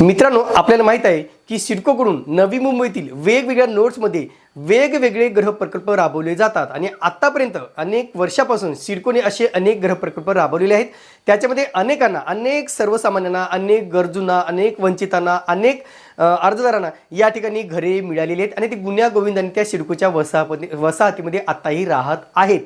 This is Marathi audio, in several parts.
मित्रांनो आपल्याला माहीत आहे की सिडकोकडून नवी मुंबईतील वेगवेगळ्या नोट्समध्ये वेगवेगळे ग्रह प्रकल्प राबवले जातात. आणि आत्तापर्यंत अनेक वर्षापासून सिडकोने असे अनेक ग्रह प्रकल्प राबवलेले आहेत. त्याच्यामध्ये अनेकांना अनेक सर्वसामान्यांना अनेक गरजूंना अनेक वंचितांना अनेक अर्जदारांना या ठिकाणी घरे मिळालेली आहेत. आणि ते गुन्ह्या गोविंदांनी त्या सिडकोच्या वसाहती वसाहतीमध्ये आत्ताही राहत आहेत.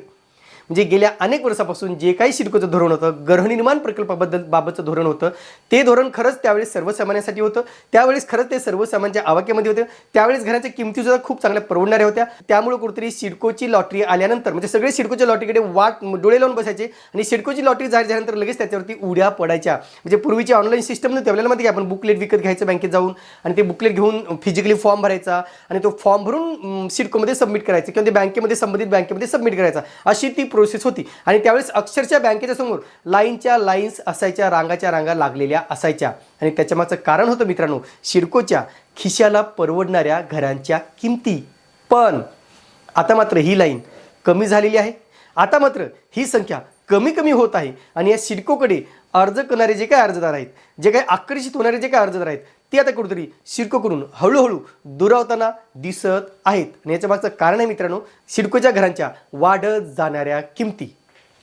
जे गेल्या अनेक वर्षापासून जे काही शिडकोचं धोरण होतं गृहनिर्माण प्रकल्पाबद्दल बाबतचं धोरण होतं ते धोरण खरंच त्यावेळेस सर्वसामान्यांसाठी होतं. त्यावेळेस खरंच ते सर्वसामान्यांच्या आवाक्यामध्ये होते. त्यावेळेस घराच्या किमती सुद्धा खूप चांगल्या परवडणाऱ्या होत्या. त्यामुळे कुठेतरी सिडकोची लॉटरी आल्यानंतर म्हणजे सगळे सिडकोच्या लॉटरीकडे वाट डोळे लावून बसायचे आणि सिडकोची लॉटरी जाहीर झाल्यानंतर लगेच त्याच्यावरती उड्या पडायच्या. म्हणजे पूर्वीची ऑनलाईन सिस्टम नव्हती. आपल्याला माहिती की आपण बुकलेट विकत घ्यायचं बँकेत जाऊन आणि ते बुकलेट घेऊन फिजिकली फॉर्म भरायचा आणि तो फॉर्म भरून सिडकोमध्ये सबमिट करायचा किंवा ते बँकेमध्ये संबंधित बँकेमध्ये सबमिट करायचा. अशी ती प्रोसेस होती. आणि त्यावेळेस अक्षरशः बँकेच्या समोर लाईनच्या लाईन्स असायच्या रांगाच्या रांगा लागलेल्या असायच्या. आणि त्याच्यामागचं कारण होतं मित्रांनो शिडकोच्या खिशाला परवडणाऱ्या घरांच्या किमती. पण आता मात्र ही लाईन कमी झालेली आहे. आता मात्र ही संख्या कमी कमी होत आहे. आणि या सिडकोकडे अर्ज करणारे जे काही अर्जदार आहेत जे काही आकर्षित होणारे जे काही अर्जदार आहेत ती आता कुठेतरी सिडकोकडून हळूहळू दुरावताना दिसत आहेत. आणि याच्या मागचं कारण आहे मित्रांनो सिडकोच्या घरांच्या वाढत जाणाऱ्या किमती.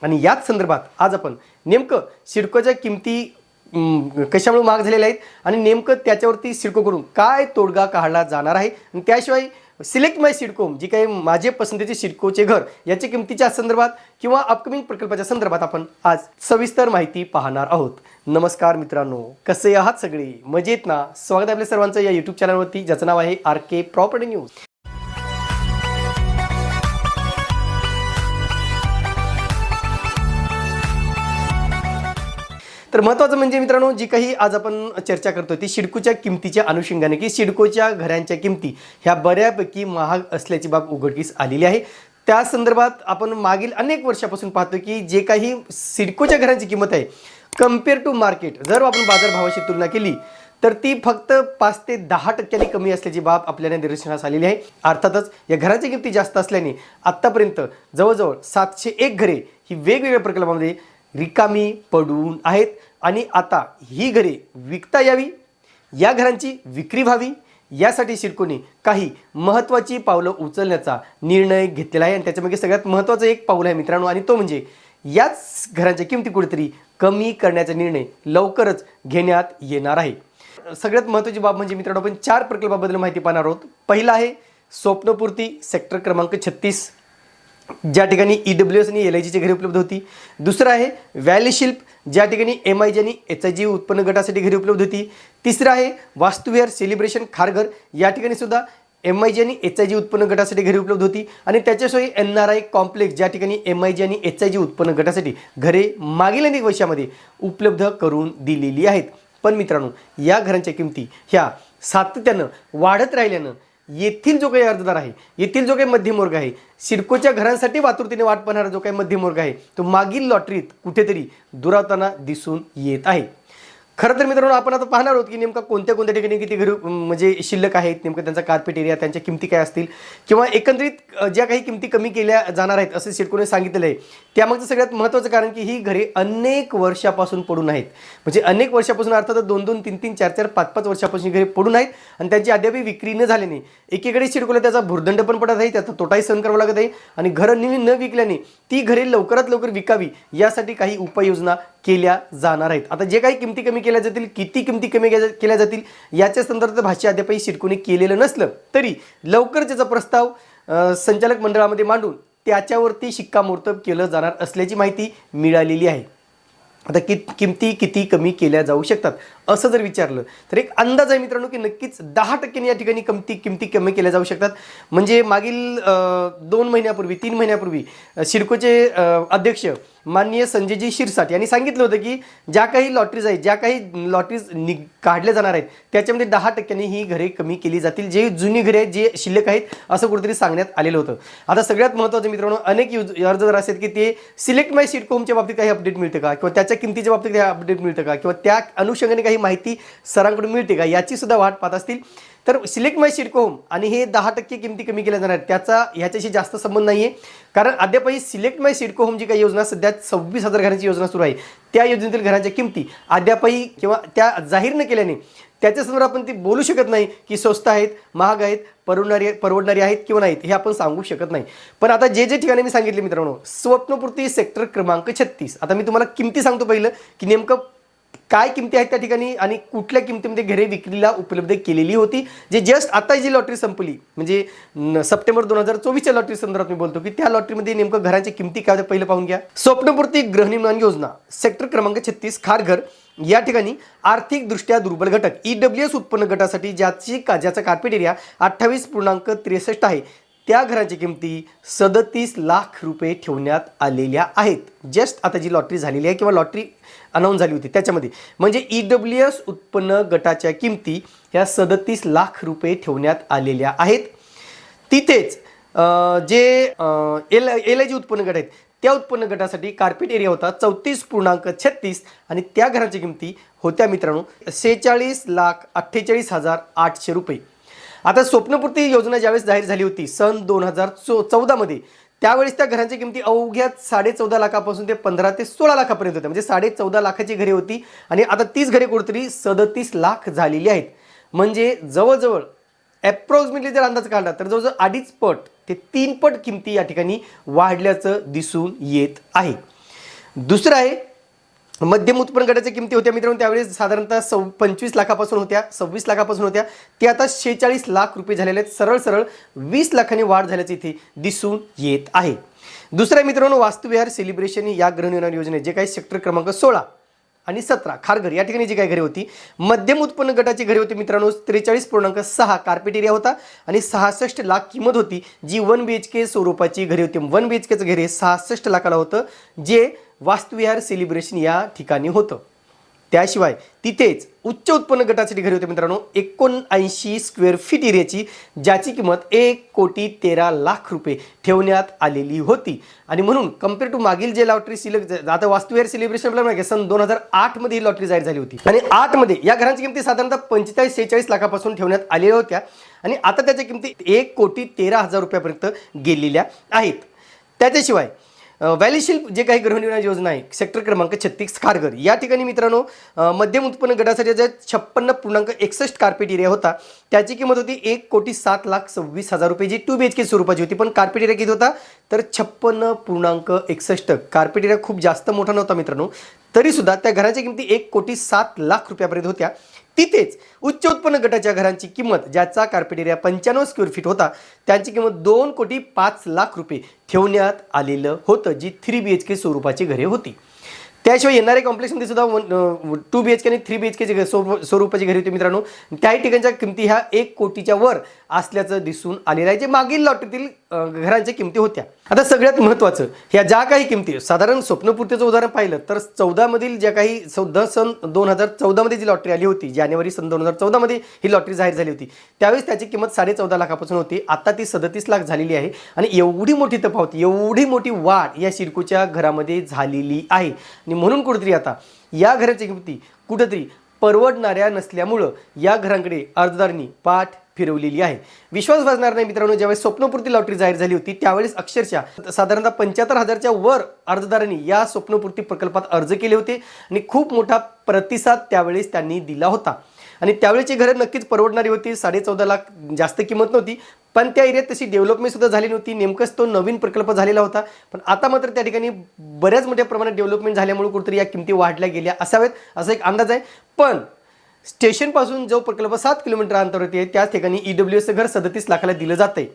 आणि याच संदर्भात आज आपण नेमकं सिडकोच्या किमती कशामुळे महाग झालेल्या आहेत आणि नेमकं त्याच्यावरती सिडकोकडून काय तोडगा काढला जाणार आहे. आणि त्याशिवाय सिलेक्ट माय सिडकोम जी काही माझे पसंतीचे सिडकोचे घर याच्या किमतीच्या संदर्भात किंवा अपकमिंग प्रकल्पाच्या संदर्भात आपण आज सविस्तर माहिती पाहणार आहोत. नमस्कार मित्रांनो कसे आहात सगळे? मजेत ना? स्वागत आहे आपल्या सर्वांचं या युट्यूब चॅनलवरती ज्याचं नाव आहे आर के प्रॉपर्टी न्यूज तर महत्त्वाचं म्हणजे मित्रांनो जी काही आज आपण चर्चा करतो ती सिडकोच्या किमतीच्या अनुषंगाने की सिडकोच्या घरांच्या किमती ह्या बऱ्यापैकी महाग असल्याची बाब उघडकीस आलेली आहे. त्या संदर्भात आपण मागील अनेक वर्षापासून पाहतो की जे काही सिडकोच्या घरांची किंमत आहे कंपेअर टू मार्केट जर आपण बाजारभावाशी तुलना केली तर ती फक्त पाच ते दहा टक्क्यांनी कमी असल्याची बाब आपल्याला निदर्शनास आलेली आहे. अर्थातच या घराच्या किमती जास्त असल्याने आत्तापर्यंत जवळजवळ सातशे एक घरे ही वेगवेगळ्या प्रकल्पामध्ये रिकामी पडून आहेत. आणि आता ही घरे विकता यावी या घरांची विक्री व्हावी यासाठी शिडकोने काही महत्त्वाची पावलं उचलण्याचा निर्णय घेतलेला आहे. आणि त्याच्यामध्ये सगळ्यात महत्त्वाचं एक पाऊल आहे मित्रांनो आणि तो म्हणजे याच घरांच्या किमती कुठेतरी कमी करण्याचा निर्णय लवकरच घेण्यात येणार आहे. सगळ्यात महत्त्वाची बाब म्हणजे मित्रांनो आपण चार प्रकल्पाबद्दल माहिती पाहणार आहोत. पहिला आहे स्वप्नपूर्ती सेक्टर क्रमांक छत्तीस. ज्या ठिकाणी ई डब्ल्यू एस आणि एल आय जीची घरी उपलब्ध होती. दुसरं आहे व्हॅली शिल्प ज्या ठिकाणी एम आय जी आणि एच आय जी उत्पन्न गटासाठी घरी उपलब्ध होती. तिसरं आहे वास्तुवेअर सेलिब्रेशन खारघर या ठिकाणी सुद्धा एम आय जी आणि एच आय जी उत्पन्न गटासाठी घरी उपलब्ध होती. आणि त्याच्याशिवाय एन आर आय कॉम्प्लेक्स ज्या ठिकाणी एम आय जी आणि एच आय जी उत्पन्न गटासाठी घरे मागील अनेक वर्षामध्ये उपलब्ध करून दिलेली आहेत. पण मित्रांनो या घरांच्या किमती ह्या सातत्यानं वाढत राहिल्यानं येथील जो काही अर्जदार आहे येथील जो काही मध्यमवर्ग आहे सिडकोच्या घरांसाठी वातुरतेने वाट पाहणारा जो काही मध्यमवर्ग आहे तो मागील लॉटरीत कुठेतरी दुरावताना दिसून येत आहे. खरं तर मित्रांनो आपण आता पाहणार आहोत की नेमका कोणत्या कोणत्या ठिकाणी किती घरी म्हणजे शिल्लक आहेत नेमकं त्यांचा कार्पेट एरिया त्यांच्या किमती काय असतील? किंवा एकंदरीत ज्या काही किमती कमी केल्या जाणार आहेत असं सिडकोने सांगितलेलं आहे त्यामागचं सगळ्यात महत्त्वाचं कारण की ही घरे अनेक वर्षापासून पडून आहेत. म्हणजे अनेक वर्षापासून अर्थात दोन दोन तीन तीन चार चार पाच पाच वर्षापासून घरे पडून आहेत आणि त्यांची अद्यापही विक्री न झाल्याने एकीकडे सिडकोला त्याचा भुर्दंड पण पडत आहे त्याचा तोटाही सहन करावा लागत आहे आणि घरं न विकल्याने ती घरे लवकरात लवकर विकावी यासाठी काही उपाययोजना केल्या जाणार आहेत. आता जे काही किमती कमी केल्या जातील किती किमती कमी केल्या केल्या जातील याच्या संदर्भात भाष्य अद्यापही शिडकोने केलेलं नसलं तरी लवकर त्याचा प्रस्ताव संचालक मंडळामध्ये मांडून त्याच्यावरती शिक्कामोर्तब केलं जाणार असल्याची माहिती मिळालेली आहे. आता कि किमती किती कमी केल्या जाऊ शकतात असं जर विचारलं तर एक अंदाज आहे मित्रांनो की नक्कीच दहा टक्क्यांनी या ठिकाणी किमती किमती कमी केल्या जाऊ शकतात. म्हणजे मागील दोन महिन्यापूर्वी तीन महिन्यापूर्वी सिडकोचे अध्यक्ष माननीय संजयजी शिरसाट यांनी सांगितलं होतं की ज्या काही लॉटरीज आहेत ज्या काही लॉटरीज नि काढल्या जाणार आहेत त्याच्यामध्ये दहा टक्क्यांनी ही घरे कमी केली जातील. जे जुनी घरे आहेत जे शिल्लक आहेत असं कुठेतरी सांगण्यात आलेलं होतं. आता सगळ्यात महत्त्वाचं मित्रांनो अनेक यूज अर्जदार असतात की ते सिलेक्ट माय सीट कोमच्या बाबतीत काही अपडेट मिळतं का? किंवा त्याच्या किमतीच्या बाबतीत काही अपडेट मिळतं का? किंवा त्या अनुषंगाने काही माहिती सरांकडून मिळते का? याची सुद्धा वाट पाहत असतील. तर सिलेक्ट माय सिडकोम आणि हे दहा टक्के किमती कमी केल्या जाणार आहेत. त्याचा ह्याच्याशी जास्त संबंध नाही आहे कारण अद्यापही सिलेक्ट माय सिडको होम जी काही योजना सध्या सव्वीस हजार घरांची योजना सुरू आहे. त्या योजनेतील घरांच्या किमती अद्यापही किंवा त्या जाहीर न केल्याने त्याच्यासमोर आपण ती बोलू शकत नाही की स्वस्त आहेत महाग आहेत परवडणारी परवडणारी आहेत किंवा नाहीत हे आपण सांगू शकत नाही. पण आता जे जे ठिकाणी मी सांगितले मित्रांनो स्वप्नपूर्ती सेक्टर क्रमांक छत्तीस. आता मी तुम्हाला किमती सांगतो पहिलं की नेमकं काय किमती आहेत त्या ठिकाणी आणि कुठल्या किमतीमध्ये घरे विक्रीला उपलब्ध केलेली होती? जे जस्ट आता जी लॉटरी संपली म्हणजे सप्टेंबर दोन हजार चोवीसच्या लॉटरी संदर्भात मी बोलतो की त्या लॉटरीमध्ये नेमकं घरांच्या किमती काय पहिलं पाहून घ्या. स्वप्नपूर्ती गृहनिर्माण योजना सेक्टर क्रमांक छत्तीस खारघर. या ठिकाणी आर्थिकदृष्ट्या दुर्बल घटक ई डब्ल्यू एस उत्पन्न गटासाठी ज्याची का ज्याचा कार्पेट एरिया अठ्ठावीस पूर्णांक त्रेसष्ट आहे त्या घरांची किमती सदतीस लाख रुपये ठेवण्यात आलेल्या आहेत. जस्ट आता जी लॉटरी झालेली आहे किंवा लॉटरी अनाऊन्स झाली होती त्याच्यामध्ये. म्हणजे ई डब्ल्यू एस उत्पन्न गटाच्या किमती ह्या सदतीस लाख रुपये ठेवण्यात आलेल्या आहेत. तिथेच जे एल एल आय जी उत्पन्न गट आहेत त्या उत्पन्न गटासाठी कार्पेट एरिया होता चौतीस पूर्णांक छत्तीस आणि त्या घराच्या किमती होत्या मित्रांनो सेहेचाळीस लाख अठ्ठेचाळीस हजार आठशे रुपये. आता स्वप्नपूर्ती योजना ज्यावेळेस जाहीर झाली होती सन दोन हजार चो चौदामध्ये त्यावेळेस त्या घरांची किमती अवघ्या साडे चौदा लाखापासून ते पंधरा ते सोळा लाखापर्यंत होत्या. म्हणजे साडे चौदा लाखाची घरे होती आणि आता तीच घरे कुठेतरी सदतीस लाख झालेली आहेत. म्हणजे जवळजवळ ॲप्रॉक्सिमेटली जर अंदाज काढला तर जवळजवळ अडीच पट ते तीन पट किमती या ठिकाणी वाढल्याचं दिसून येत आहे. दुसरं आहे मध्यम उत्पन्न गटाच्या किमती होत्या मित्रांनो त्यावेळेस साधारणतः सव पंचवीस लाखापासून होत्या सव्वीस लाखापासून होत्या. ते आता शेहेचाळीस लाख रुपये झालेले आहेत. सरळ सरळ वीस लाखांनी वाढ झाल्याचं इथे दिसून येत आहे. दुसऱ्या मित्रांनो वास्तुविहार सेलिब्रेशन या गृहनिर्माण योजनेत जे काही सेक्टर क्रमांक सोळा आणि सतरा खारघर या ठिकाणी जी काही घरे होती मध्यम उत्पन्न गटाची घरे होती मित्रांनो त्रेचाळीस पूर्णांक सहा कार्पेट एरिया होता आणि सहासष्ट लाख किंमत होती जी वन बी एच के स्वरूपाची घरे होती. वन बी एच केचं घरे सहासष्ट लाखाला होतं जे वास्तुविहार सेलिब्रेशन या ठिकाणी होतं. त्याशिवाय तिथेच उच्च उत्पन्न गटासाठी घरी होते मित्रांनो एकोणऐंशी स्क्वेअर फीट एरियाची ज्याची किंमत एक कोटी तेरा लाख रुपये ठेवण्यात आलेली होती. आणि म्हणून कंपेअर टू मागील जे लॉटरी सिलेक्ट आता वास्तुविहार सेलिब्रेशन माहिती सन दोन हजार आठमध्ये ही लॉटरी जाहीर झाली होती. आणि आठमध्ये या घरांची किमती साधारणतः पंचेचाळीस सेहेचाळीस लाखापासून ठेवण्यात आलेल्या होत्या. आणि आता त्याच्या किमती एक कोटी तेरा हजार रुपयापर्यंत गेलेल्या आहेत. त्याच्याशिवाय व्हॅलीशील जे काही गृहनिर्माण योजना आहे सेक्टर क्रमांक छत्तीस खारघर या ठिकाणी मित्रांनो मध्यम उत्पन्न गटासाठी जे छप्पन्न पूर्णांक एकसष्ट कार्पेट एरिया होता. त्याची किंमत होती एक कोटी सात लाख सव्वीस हजार रुपये जी टू बी एच के स्वरूपाची होती. पण कार्पेट एरिया किती होता? तर छप्पन्न पूर्णांक एकसष्ट. कार्पेट एरिया खूप जास्त मोठा नव्हता मित्रांनो. तरीसुद्धा त्या घराच्या किमती एक कोटी सात लाख रुपयापर्यंत होत्या. तिथेच उच्च उत्पन्न गटाच्या घरांची किंमत ज्याचा कार्पेट एरिया पंच्याण्णव स्क्वेअर फीट होता त्यांची किंमत दोन कोटी पाच लाख रुपये ठेवण्यात आलेलं होतं जी थ्री बी एच के स्वरूपाची घरे होती. त्याशिवाय येणाऱ्या कॉम्प्लेक्समध्ये सुद्धा one two B H K आणि थ्री बी एच केची स्वरूपाची घरी होती मित्रांनो. त्याही ठिकाणच्या किमती ह्या एक कोटीच्या वर असल्याचं दिसून आलेलं आहे. जे मागील लॉटरीतील घरांच्या किमती होत्या. आता सगळ्यात महत्त्वाचं ह्या ज्या काही किमती साधारण स्वप्नपूर्तीचं उदाहरण पाहिलं तर चौदामधील ज्या काही चौदा सन दोन हजार चौदामध्ये जी लॉटरी आली होती जानेवारी सन दोन हजार चौदामध्ये ही लॉटरी जाहीर झाली होती. त्यावेळेस त्याची किंमत साडे चौदा लाखापासून होती. आता ती सदतीस लाख झालेली आहे आणि एवढी मोठी तफावत एवढी मोठी वाढ या शिडकोच्या घरामध्ये झालेली आहे. आणि म्हणून कुठेतरी आता या घराची किमती कुठेतरी परवडणाऱ्या नसल्यामुळं या घरांकडे अर्जदारांनी पाठ फिरवलेली आहे. विश्वास बसणार नाही मित्रांनो ज्यावेळेस स्वप्नपूर्ती लॉटरी जाहीर झाली होती त्यावेळेस अक्षरशः साधारणतः पंच्याहत्तर हजारच्या वर अर्जदारांनी या स्वप्नपूर्ती प्रकल्पात अर्ज केले होते आणि खूप मोठा प्रतिसाद त्यावेळेस त्यांनी दिला होता. आणि त्यावेळेची घरं नक्कीच परवडणारी होती. साडे चौदा लाख जास्त किंमत नव्हती. पण त्या एरियात तशी डेव्हलपमेंटसुद्धा झाली नव्हती. नेमकंच तो नवीन प्रकल्प झालेला होता. पण आता मात्र त्या ठिकाणी बऱ्याच मोठ्या प्रमाणात डेव्हलपमेंट झाल्यामुळे कुठेतरी या किमती वाढल्या गेल्या असाव्यात. असा एक अंदाज आहे. पण स्टेशनपासून जो प्रकल्प सात किलोमीटर अंतरावरती आहे त्याच ठिकाणी ई डब्ल्यू एसचं घर सदतीस लाखाला दिलं जातंय.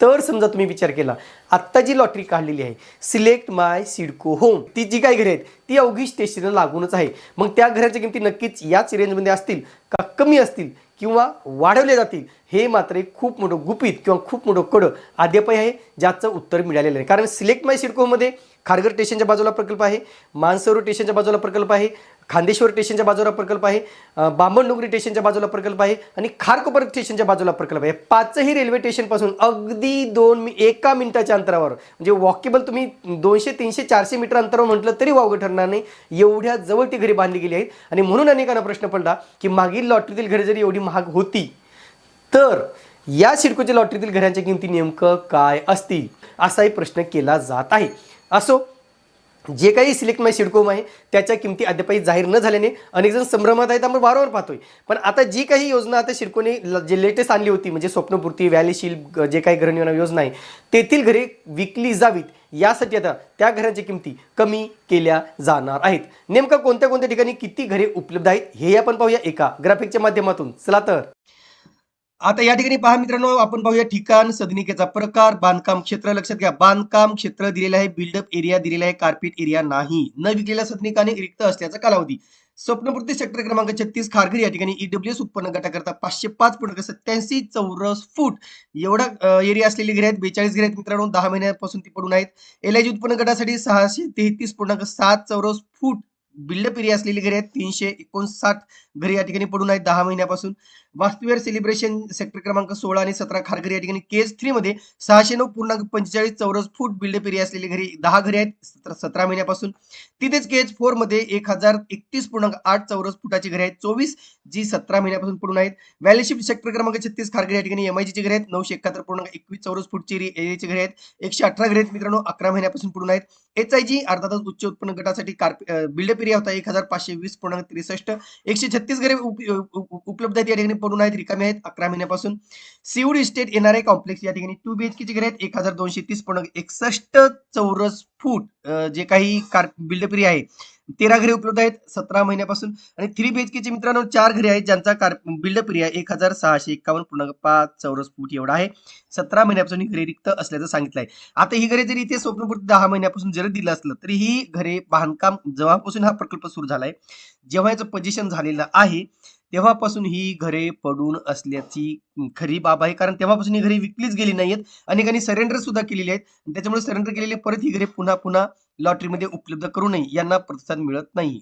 तर समजा तुम्ही विचार केला आत्ता जी लॉटरी काढलेली आहे सिलेक्ट माय सिडको होम ती जी काही घरे आहेत ती अवघी स्टेशनला लागूनच आहे. मग त्या घराच्या किमती नक्कीच याच रेंजमध्ये असतील का कमी असतील किंवा वाढवले जातील हे मात्र एक खूप मोठं गुपित किंवा खूप मोठं कडं अद्यापही आहे ज्याचं उत्तर मिळालेलं आहे कारण सिलेक्ट माय सिडकोमध्ये खारघर स्टेशनच्या बाजूला प्रकल्प आहे मानसरोवर स्टेशनच्या बाजूला प्रकल्प आहे खांदेश्वर स्टेशनच्या बाजूला प्रकल्प आहे अं, बामणडोंगरी स्टेशनच्या बाजूला प्रकल्प आहे आणि खारकोपर स्टेशनच्या बाजूला प्रकल्प आहे. पाचही रेल्वे स्टेशनपासून अगदी दोन मी एका मिनिटाच्या अंतरावर म्हणजे वॉकेबल तुम्ही दोनशे तीनशे चारशे मीटर अंतरावर म्हटलं तरी वावगं ठरणार नाही. एवढ्या जवळ ती घरी बांधली गेली आहेत. आणि म्हणून अनेकांना प्रश्न पडला की मागील लॉटरीतील घरे जरी एवढी महाग होती तर या सिडकोच्या लॉटरीतील घरांच्या किमती नेमकं काय असतील? असाही प्रश्न केला जात आहे. असो जे काही सिलेक्ट माय सिडकोम आहे त्याच्या किमती अद्यापही जाहीर न झाल्याने अनेकजण संभ्रमात आहेत आपण वारंवार पाहतोय. पण आता जी काही योजना आता सिडकोने जे लेटेस्ट आणली होती म्हणजे स्वप्नपूर्ती व्हॅलीशील जे काही गृहनिर्माण योजना आहे तेथील घरे विकली जावीत. यासाठी आता त्या घरांच्या किमती कमी केल्या जाणार आहेत. नेमकं कोणत्या कोणत्या ठिकाणी किती घरे उपलब्ध आहेत हे आपण पाहूया एका ग्राफिकच्या माध्यमातून. चला तर. आता या ठिकाणी पहा मित्रांनो आपण पाहूया ठिकाण सदनिकेचा प्रकार बांधकाम क्षेत्र लक्षात घ्या. बांधकाम क्षेत्र दिलेलं आहे बिल्डअप एरिया दिलेला आहे कार्पेट एरिया नाही. न विकलेल्या सदनिकाने रिक्त असल्याचा कालावधी. स्वप्नपूर्ती सेक्टर क्रमांक छत्तीस खारघर या ठिकाणी ईडब्ल्यूएस उत्पन्न गटाकरता पाचशे पाच पूर्णांक सत्याऐंशी चौरस फूट. एवढा एरिया असलेली घरे आहेत बेचाळीस घरे आहेत मित्रांनो दहा महिन्यापासून ती पडून आहेत. एल उत्पन्न गटासाठी सहाशे तेहतीस पूर्णांक सात चौरस फूट बिल्डअप एरिया असलेली घरे आहेत तीनशे एकोणसाठ घरी या ठिकाणी पडून आहेत दहा महिन्यापासून. वास्तुवेअर सेलिब्रेशन सेक्टर क्रमांक सोळा आणि सतरा खारघर या ठिकाणी केस थ्री मध्ये सहाशे नऊ पूर्णांक पंचेचाळीस चौरस फूट बिल्डअप एरिया असलेली घरी दहा घरी आहेत सतरा सतरा महिन्यापासून. तिथेच केस फोरमध्ये एक हजार एकतीस पूर्णांक आठ चौरस फुटाची घरे आहेत चोवीस जी सतरा महिन्यापासून पडून आहेत. व्हॅलीशिप सेक्टर क्रमांक छत्तीस खारघर या ठिकाणी एमआयची ची घरे आहेत नऊशे एकाहत्तर पूर्णांक एकवीस चौरस फूटची एरियाची घरे आहेत एकशे अठरा घरे आहेत मित्रांनो अकरा महिन्यापासून पडून आहेत. एच आय जी अर्थातच उच्च उत्पन्न गटासाठी बिल्डअप एरिया होता एक हजार पाचशे वीस पूर्णांक त्रेसष्ट एकशे छत्तीस घरे उप- उपलब्ध आहेत या ठिकाणी. पडून आहेत रिकामे आहेत. अकरा महिन्यापासून. सिवड इस्टेट एनआरआय कॉम्प्लेक्स या ठिकाणी. टू बीएचके ची घरे आहेत एक हजार दोनशे तीस पूर्ण एकसष्ट चौरस फूट जे काही कार बिल्डअप एरिया आहे तेरा घरे उपलब्ध आहेत सतरा महिन्यापासून. आणि थ्री बी एच चे मित्रांनो चार घरे आहेत ज्यांचा कार बिल्डअप एरिया एक हजार सहाशे एकावन्न पूर्णांक पाच चौरस फूट एवढा आहे. सतरा महिन्यापासून ही घरे रिक्त असल्याचं सांगितलं आहे आता ही घरे जरी इथे स्वप्नपूर्ती दहा महिन्यापासून जरी दिलं असलं तरी ही घरे बांधकाम जेव्हापासून हा प्रकल्प सुरू झालाय. जेव्हा याचं पोझिशन झालेलं आहे तेव्हापासून ही घरे पडून असल्याची खरी बाब आहे. कारण तेव्हापासून ही घरे विकलीच गेली नाहीयेत. अनेकांनी सरेंडर सुद्धा केलेली आहेत. आणि त्याच्यामुळे सरेंडर केलेले परत ही घरे पुन्हा पुन्हा लॉटरीमध्ये उपलब्ध करू नये यांना प्रतिसाद मिळत नाही.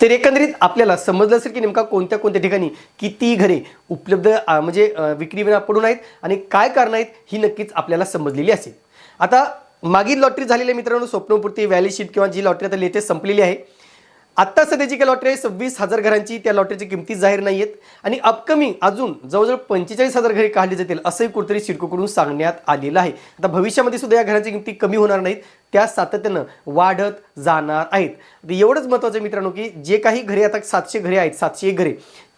तर एकंदरीत आपल्याला समजलं असेल की नेमका कोणत्या कोणत्या ठिकाणी किती घरे उपलब्ध म्हणजे विक्रीविना विक्री विना पडून आहेत आणि काय कारण आहेत ही नक्कीच आपल्याला समजलेली असेल. आता मागील लॉटरी झालेल्या मित्रांनो स्वप्नपूर्ती व्हॅलीशीट किंवा जी लॉटरी आता लेटेस्ट संपलेली आहे आत्ता सध्याची काय लॉटरी आहे? सव्वीस हजार घरांची त्या लॉटरीची किमती जाहीर नाही आहेत आणि अपकमिंग अजून जवळजवळ पंचेचाळीस हजार घरे काढली जातील असंही कुठेतरी सिडकोकडून सांगण्यात आलेलं आहे. आता भविष्यामध्ये सुद्धा या घरांची किमती कमी होणार नाहीत. त्या सातत्यानं वाढत जाणार आहेत. एवढंच महत्त्वाचं मित्रांनो की जे काही घरे आता सातशे घरे आहेत सातशे एक घरे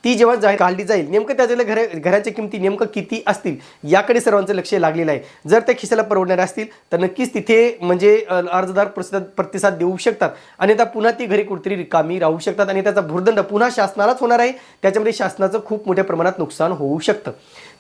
ती जेव्हा जाहीर काढली जाईल नेमकं त्याच्या घर घरांच्या किमती नेमकं किती असतील याकडे सर्वांचं लक्ष लागलेलं आहे. जर त्या खिशाला परवडणाऱ्या असतील तर नक्कीच तिथे म्हणजे अर्जदार प्रतिसाद प्रतिसाद देऊ शकतात. आणि आता पुन्हा ती घरे कुठेतरी रिकामी राहू शकतात आणि त्याचा भूर्दंड पुन्हा शासनालाच होणार आहे. त्याच्यामध्ये शासनाचं खूप मोठ्या प्रमाणात नुकसान होऊ शकतं.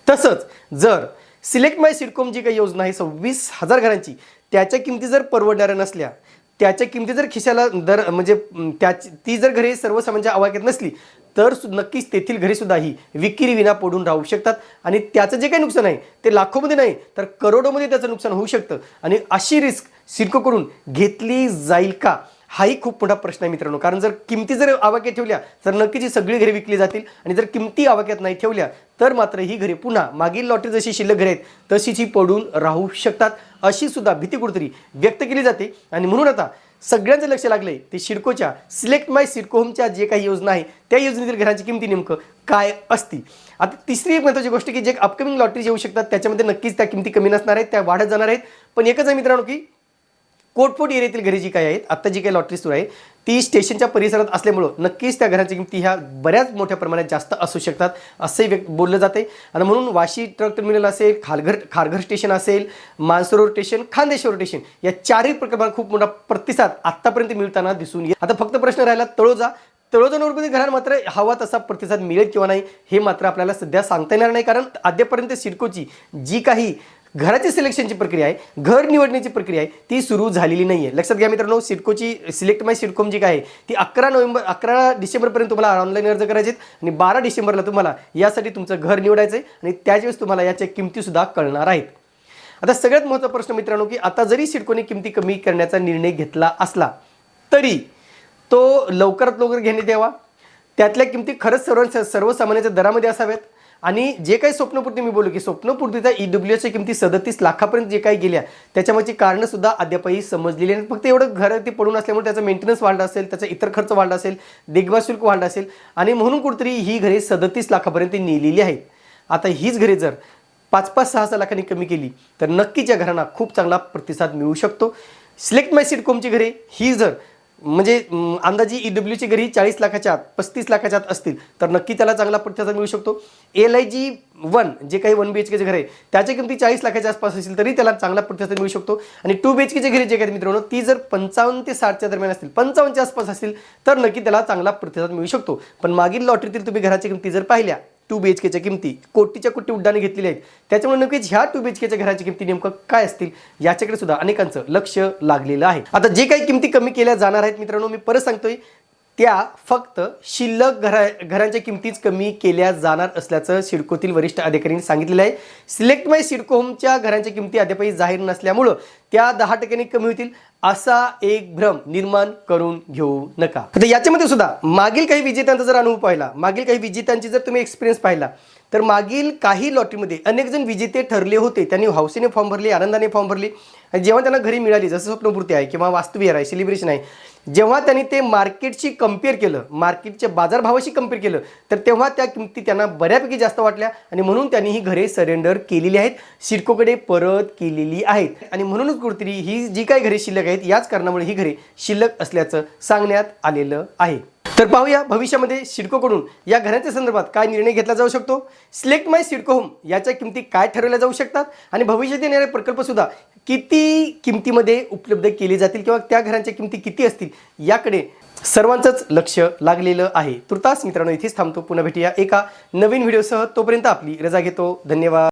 तसंच जर सिलेक्ट माय सिडकोम जी काही योजना आहे सव्वीस हजार घरांची त्याच्या किमती जर परवडणाऱ्या नसल्या त्याच्या किमती जर खिशाला दर म्हणजे त्याची ती जर घरे सर्वसामान्यांच्या आवाक्यात नसली तर सु- नक्कीच तेथील घरेसुद्धा ही विक्री विना पडून राहू शकतात. आणि त्याचं जे काही नुकसान आहे ते लाखोमध्ये नाही तर करोडोमध्ये त्याचं नुकसान होऊ शकतं. आणि अशी रिस्क सिडकोकडून घेतली जाईल का? हाही खूप मोठा प्रश्न आहे मित्रांनो. कारण जर किमती जर आवाक्यात ठेवल्या तर नक्कीच ही सगळी घरे विकली जातील. आणि जर किमती आवाक्यात नाही ठेवल्या तर मात्र ही घरे पुन्हा मागील लॉटरी जशी शिल्लक घरे आहेत तशीच ही पडून राहू शकतात. अशी सुद्धा भीती कुठेतरी व्यक्त केली जाते. आणि म्हणून आता सगळ्यांचं लक्ष लागलंय ते सिडकोच्या सिलेक्ट माय सिडको होमच्या जे काही योजना आहे त्या योजनेतील घरांची किमती नेमकं काय असतील? आता तिसरी एक महत्त्वाची गोष्ट की जे अपकमिंग लॉटरी येऊ शकतात त्याच्यामध्ये नक्कीच त्या किमती कमी नसणार आहेत त्या वाढत जाणार आहेत. पण एकच आहे मित्रांनो की कोटफोट एरियातील घरे जी काही आहेत आत्ता जी काही लॉटरी सुरू आहे ती स्टेशनच्या परिसरात असल्यामुळं नक्कीच त्या घरांची किमती ह्या बऱ्याच मोठ्या प्रमाणात जास्त असू शकतात असंही व्यक्त बोललं जाते आणि म्हणून वाशी ट्रक टर्मिनल असेल खालघर खारघर स्टेशन असेल मानसरोवर स्टेशन खांदेश्वर स्टेशन या चारही प्रकल्पांना खूप मोठा प्रतिसाद आत्तापर्यंत मिळताना दिसून येईल आता फक्त प्रश्न राहिला तळोजा. तळोजा नोटमध्ये घरात मात्र हवा तसा प्रतिसाद मिळेल किंवा नाही हे मात्र आपल्याला सध्या सांगता येणार नाही. कारण अद्यापर्यंत सिडकोची जी काही घराची सिलेक्शनची प्रक्रिया आहे घर निवडण्याची प्रक्रिया आहे ती सुरू झालेली नाही आहे लक्षात घ्या मित्रांनो सिडकोची सिलेक्ट माय सिडकोम जी काय आहे ती अकरा नोव्हेंबर अकरा डिसेंबरपर्यंत तुम्हाला ऑनलाईन अर्ज करायचे आणि बारा डिसेंबरला तुम्हाला यासाठी तुमचं घर निवडायचं आहे आणि त्याचवेळेस तुम्हाला याच्या किमतीसुद्धा कळणार आहेत. आता सगळ्यात महत्त्वाचा प्रश्न मित्रांनो की आता जरी सिडकोने किमती कमी करण्याचा निर्णय घेतला असला तरी तो लवकरात लवकर घेण्यात यावा. त्यातल्या किमती खरंच सर्व सर्वसामान्यांच्या दरामध्ये असाव्यात. आणि जे काही स्वप्नपूर्ती मी बोललो की स्वप्नपूर्तीचा ई डब्ल्यू एसच्या किमती सदतीस लाखापर्यंत जे काही गेल्या त्याच्यामागची कारणंसुद्धा अद्यापही समजलेली नाहीत. फक्त एवढं घर ते पडून असल्यामुळे त्याचा मेंटेनन्स वाढला असेल त्याचा इतर खर्च वाढला असेल देखभाल शुल्क वाढला असेल आणि म्हणून कुठेतरी ही घरे सदतीस लाखापर्यंत नेलेली आहेत. आता हीच घरे जर पाच पाच सहा सहा लाखांनी कमी केली तर नक्कीच या घरांना खूप चांगला प्रतिसाद मिळू शकतो. सिलेक्ट माय सिडकोमची घरे ही जर म्हणजे अंदाजी ई डब्ल्यूची घरी चाळीस लाखाच्या आत पस्तीस लाखाच्या आत असतील. तर नक्की त्याला चांगला प्रतिसाद मिळू शकतो. एल आय जी वन जे काही वन बी एच केचे घर आहे त्याच्या किमती चाळीस लाखाच्या आसपास असेल तरी त्याला चांगला प्रतिसाद मिळू शकतो. आणि टू बी एच केचे घरी जे काही मित्रांनो ती जर पंचावन्न ते साठच्या दरम्यान असतील पंचावन्नच्या आसपास असतील तर नक्की त्याला चांगला प्रतिसाद मिळू शकतो. पण मागील लॉटरीतील तुम्ही घराच्या किमती जर पाहिल्या टू बी एच केच्या किमती कोटीच्या कोटी उड्डाणे घेतलेली आहेत. त्याच्यामुळे नक्कीच ह्या टू बी एच केच्या घराच्या किमती नेमकं काय असतील याच्याकडे सुद्धा अनेकांचं लक्ष लागलेलं आहे. आता जे काही किमती कमी केल्या जाणार आहेत मित्रांनो मी परत सांगतोय त्या फक्त शिल्लक घरा घरांच्या किमतीच कमी केल्या जाणार असल्याचं सिडकोतील वरिष्ठ अधिकाऱ्यांनी सांगितलेलं आहे. सिलेक्ट माय सिडको होमच्या घरांच्या किमती अद्यापही जाहीर नसल्यामुळं त्या दहा टक्क्यांनी कमी होतील असा एक भ्रम निर्माण करून घेऊ नका. आता याच्यामध्ये सुद्धा मागील काही विजेत्यांचा जर अनुभव पाहिला मागील काही विजेत्यांची जर तुम्ही एक्सपिरियन्स पाहिला तर मागील काही लॉटरीमध्ये अनेक जण विजेते ठरले होते. त्यांनी हौसेने फॉर्म भरले आनंदाने फॉर्म भरले. आणि जेव्हा त्यांना घरी मिळाली जसं स्वप्नपूर्ती आहे किंवा वास्तुविहार आहे सेलिब्रेशन आहे जेव्हा त्यांनी ते मार्केटशी कंपेअर केलं मार्केटच्या बाजारभावाशी कंपेअर केलं तर तेव्हा त्या किमती त्यांना बऱ्यापैकी जास्त वाटल्या आणि म्हणून त्यांनी ही घरे सरेंडर केलेली आहेत सिडकोकडे परत केलेली आहेत. आणि म्हणूनच कुठेतरी ही जी काही घरे शिल्लक आहेत याच कारणामुळे ही घरे शिल्लक असल्याचं सांगण्यात आलेलं आहे. तर पाहूया भविष्यामध्ये सिडकोकडून या घराच्या संदर्भात काय निर्णय घेतला जाऊ शकतो? सिलेक्ट माय सिडको होम याच्या किमती काय ठरवल्या जाऊ शकतात? आणि भविष्यात येणारे प्रकल्प सुद्धा किती किमतीमध्ये उपलब्ध केले जातील किंवा त्या घरांच्या किमती किती असतील याकडे सर्वांचंच लक्ष लागलेलं आहे. तुर्तास मित्रांनो इथेच थांबतो. पुन्हा भेटूया एका नवीन व्हिडिओसह. तोपर्यंत आपली रजा घेतो. धन्यवाद.